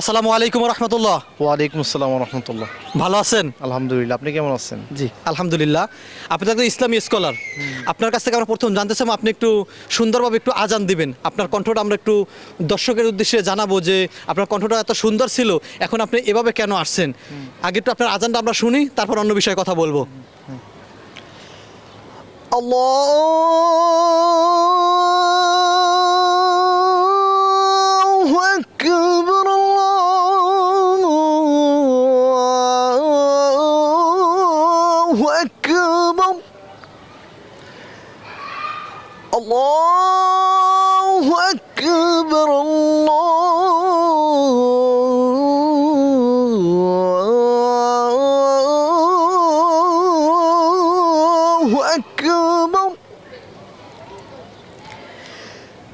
আসসালামু আলাইকুম রহমতুল্লাহ ওয়ালাইকুম আসসালাম রহমতুল্লাহ ভালো আছেন? আলহামদুলিল্লাহ আপনি কেমন আছেন? জি আলহামদুলিল্লাহ। আপনি তো একজন ইসলামী স্কলার। আপনার কাছ থেকে আমরা প্রথম জানতে চাই আপনি একটু সুন্দরভাবে একটু আজান দিবেন। আপনার কণ্ঠটা আমরা একটু দর্শকের উদ্দেশ্যে জানাব যে আপনার কণ্ঠটা এত সুন্দর ছিল এখন আপনি এভাবে কেন আসছেন? আগে একটু আপনার আজানটা আমরা শুনি তারপর অন্য বিষয়ে কথা বলব। আল্লাহু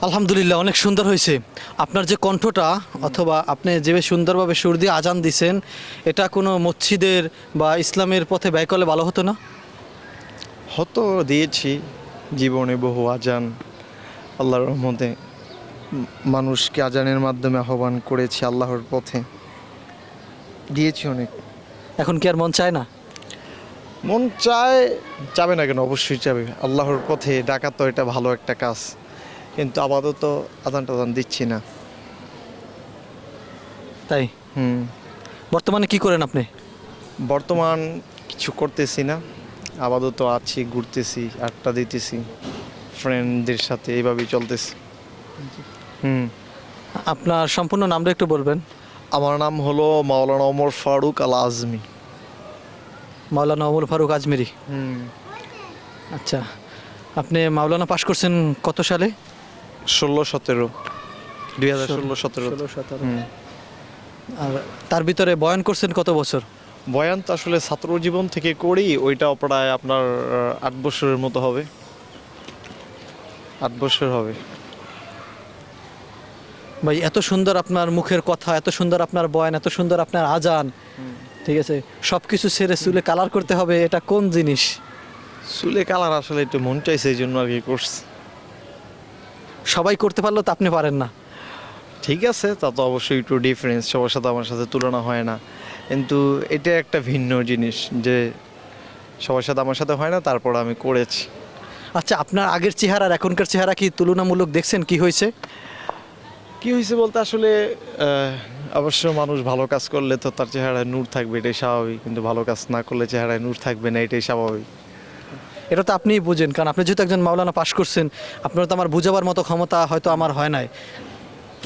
আলহামদুলিল্লাহ অনেক সুন্দর হয়েছে। আপনার যে কণ্ঠটা অথবা আপনি যেভাবে সুন্দরভাবে সুর দিয়ে আজান দিছেন এটা কোনো মসজিদের বা ইসলামের পথে ব্যয় করলে ভালো হতো না? হতো দিয়েছি জীবনে বহু আজান। আল্লাহর রহমতে মানুষকে আজানের মাধ্যমে আহ্বান করেছি আল্লাহর পথে। দিয়েছি অনেক। এখন কি আর মন চায় না? মন চায় যাবে না কেন? অবশ্যই যাবে। আল্লাহর পথে ডাকা তো এটা ভালো একটা কাজ। কিন্তু আপাতত আদান টাদান দিচ্ছি না। তাই? হুম। বর্তমানে কি করেন আপনি? বর্তমান কিছু করতেছি না। আপাতত আছি ঘুরতেছি আড্ডা দিতেছি। ফ্রেন্ডদের সাথে এইভাবেই চলতেছি। হুম। আপনার সম্পূর্ণ নামটা একটু বলবেন। আমার নাম হলো মাওলানা ওমর ফারুক আল আজমি মাওলানা অমর ফারুক আজমেরি। হুম। আচ্ছা। আপনি মাওলানা পাশ করছেন কত সালে? ষোলো সতেরো। দুই হাজার ষোলো সতেরো। আর তার ভিতরে বয়ান করছেন কত বছর? বয়ান তো আসলে ছাত্র জীবন থেকে করি ওইটাও প্রায় আপনার আট বছরের মতো হবে। আট বছর হবে। ভাই এত সুন্দর আপনার মুখের কথা এত সুন্দর আপনার বয়ান এত সুন্দর আপনার আজান। ঠিক আছে? সব কিছু ছেড়ে চুলে কালার করতে হবে এটা কোন জিনিস? চুলে কালার আসলে একটু মন চাইছে এই জন্য আর কি করছে। সবাই করতে পারলেও তো আপনি পারেন না। ঠিক আছে তা তো অবশ্যই একটু ডিফারেন্স সবার সাথে আমার সাথে তুলনা হয় না। কিন্তু এটা একটা ভিন্ন জিনিস যে সবার সাথে আমার সাথে হয় না তারপর আমি করেছি। আচ্ছা আপনার আগের চেহারা আর এখনকার চেহারা কি তুলনামূলক দেখছেন? কি হয়েছে? কি হয়েছে বলতে আসলে অবশ্য মানুষ ভালো কাজ করলে তো তার চেহারায় নূর থাকবে এটাই স্বাভাবিক। কিন্তু ভালো কাজ না করলে চেহারায় নূর থাকবে না এটাই স্বাভাবিক। এটা তো আপনিই বুঝেন, কারণ আপনি যেহেতু একজন মাওলানা পাশ করছেন, আপনার তো আমার বুঝাবার মতো ক্ষমতা হয়তো আমার হয় নাই।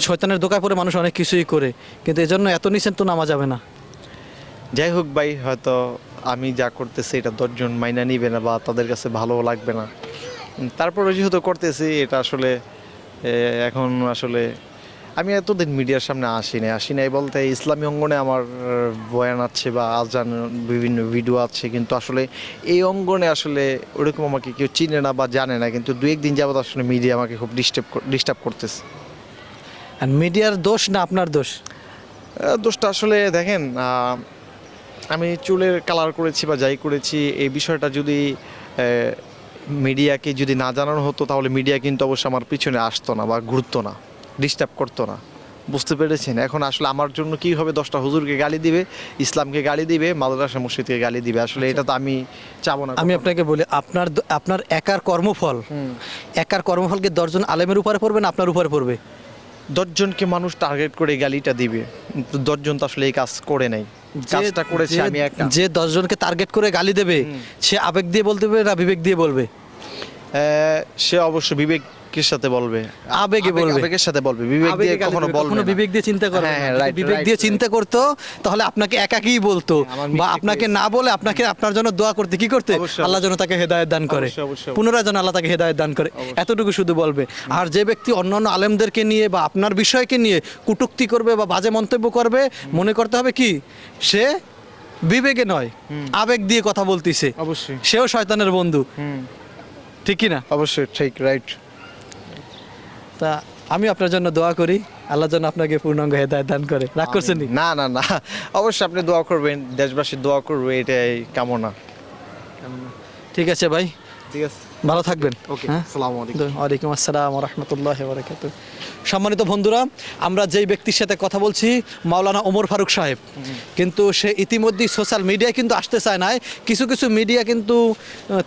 শয়তানের দোকায় পরে মানুষ অনেক কিছুই করে, কিন্তু এজন্য এত নিচেন তো নামা যাবে না। যাই হোক ভাই, হয়তো আমি যা করতেছি এটা দশজন মাইনা নিবে না বা তাদের কাছে ভালো লাগবে না। তারপরে যেহেতু করতেছি, এটা আসলে এখন আসলে আমি এতদিন মিডিয়ার সামনে আসি নাই আসি নাই বলতে ইসলামী অঙ্গনে আমার বয়ান আছে বা আজান বিভিন্ন ভিডিও আছে কিন্তু আসলে এই অঙ্গনে আসলে ওরকম আমাকে কেউ চিনে না বা জানে না কিন্তু দু একদিন যাবত আসলে মিডিয়া আমাকে খুব ডিস্টার্ব ডিস্টার্ব করতেছে। আর মিডিয়ার দোষ না আপনার দোষ? দোষটা আসলে দেখেন আমি চুলের কালার করেছি বা যাই করেছি এই বিষয়টা যদি মিডিয়াকে যদি না জানানো হতো তাহলে মিডিয়া কিন্তু অবশ্যই আমার পিছনে আসতো না বা ঘুরতো না। ডিস্টার্ব করতো না। বুঝতে পেরেছেন? এখন আসলে আমার জন্য কি হবে? দশটা হুজুরকে গালি দিবে ইসলামকে গালি দিবে মাদ্রাসা মসজিদকে গালি দিবে। আসলে এটা তো আমি চাবো না আমি আপনাকে বলি আপনার আপনার একার কর্মফল একার কর্মফলকে দশজন আলেমের উপরে পড়বে না আপনার উপরে পড়বে? দশজনকে মানুষ টার্গেট করে গালিটা দিবে। দশজন তো আসলে এই কাজ করে নাই। কাজটা করেছি আমি একা। যে দশজনকে টার্গেট করে গালি দেবে সে আবেগ দিয়ে বলতে হবে না বিবেক দিয়ে বলবে? সে অবশ্য বিবেকের সাথে বলবে। আবেগে বলবে। আবেগের সাথে বলবে বিবেক দিয়ে কখনো বলবে বিবেক দিয়ে চিন্তা করবে হ্যাঁ। হ্যাঁ, বিবেক দিয়ে চিন্তা করতো তাহলে আপনাকে একাকিই বলতো হ্যাঁ, বা আপনাকে না বলে আপনাকে আপনার জন্য দোয়া করতে কি করতে? আল্লাহ যেন তাকে হেদায়েত দান করে। পুনরায় যেন আল্লাহ তাকে হেদায়েত দান করে। এতটুকু শুধু বলবে। আর যে ব্যক্তি অন্যান্য আলেমদেরকে নিয়ে বা আপনার বিষয়কে নিয়ে কুটুক্তি করবে বা বাজে মন্তব্য করবে মনে করতে হবে কি? সে বিবেকে নয় আবেগ দিয়ে কথা বলতিছে। অবশ্যই। সেও শয়তানের বন্ধু। ঠিক কি না? অবশ্যই ঠিক রাইট তা আমি আপনার জন্য দোয়া করি। আল্লাহ যেন আপনাকে পূর্ণাঙ্গ হেদায় দান করে। রাগ করছেন নি? না না না। অবশ্যই আপনি দোয়া করবেন দেশবাসী দোয়া করবে এটাই কামনা। ঠিক আছে ভাই। ঠিক আছে। ভালো থাকবেন। ওকে হ্যাঁ? ওয়ালাইকুম আসসালাম রহমতুল্লাহ বরকাত সম্মানিত বন্ধুরা আমরা যেই ব্যক্তির সাথে কথা বলছি মাওলানা ওমর ফারুক সাহেব। কিন্তু সে ইতিমধ্যেই সোশ্যাল মিডিয়ায় কিন্তু আসতে চায় নাই। কিছু কিছু মিডিয়া কিন্তু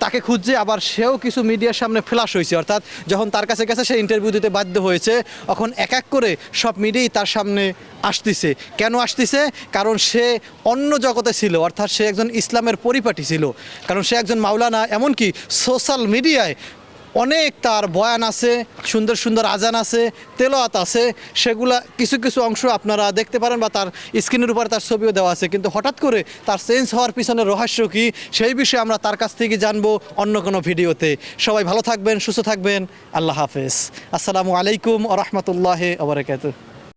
তাকে খুঁজছে আবার সেও কিছু মিডিয়ার সামনে ফ্ল্যাশ হয়েছে। অর্থাৎ যখন তার কাছে গেছে সে ইন্টারভিউ দিতে বাধ্য হয়েছে। তখন এক এক করে সব মিডিয়াই তার সামনে আসতেছে। কেন আসতেছে? কারণ সে অন্য জগতে ছিল। অর্থাৎ সে একজন ইসলামের পরিপাটি ছিল। কারণ সে একজন মাওলানা এমনকি সোশ্যাল মিডিয়ায় অনেক তার বয়ান আছে, সুন্দর সুন্দর আজান আছে, তেলোয়াত আছে, সেগুলা কিছু কিছু অংশ আপনারা দেখতে পারেন বা তার স্ক্রিনের উপরে তার ছবিও দেওয়া আছে। কিন্তু হঠাৎ করে তার চেঞ্জ হওয়ার পিছনে রহস্য কি, সেই বিষয়ে আমরা তার কাছ থেকে জানব অন্য কোনো ভিডিওতে। সবাই ভালো থাকবেন, সুস্থ থাকবেন, আল্লাহ হাফেজ। আসসালামু আলাইকুম আ রহমতুল্লাহ আবরকাত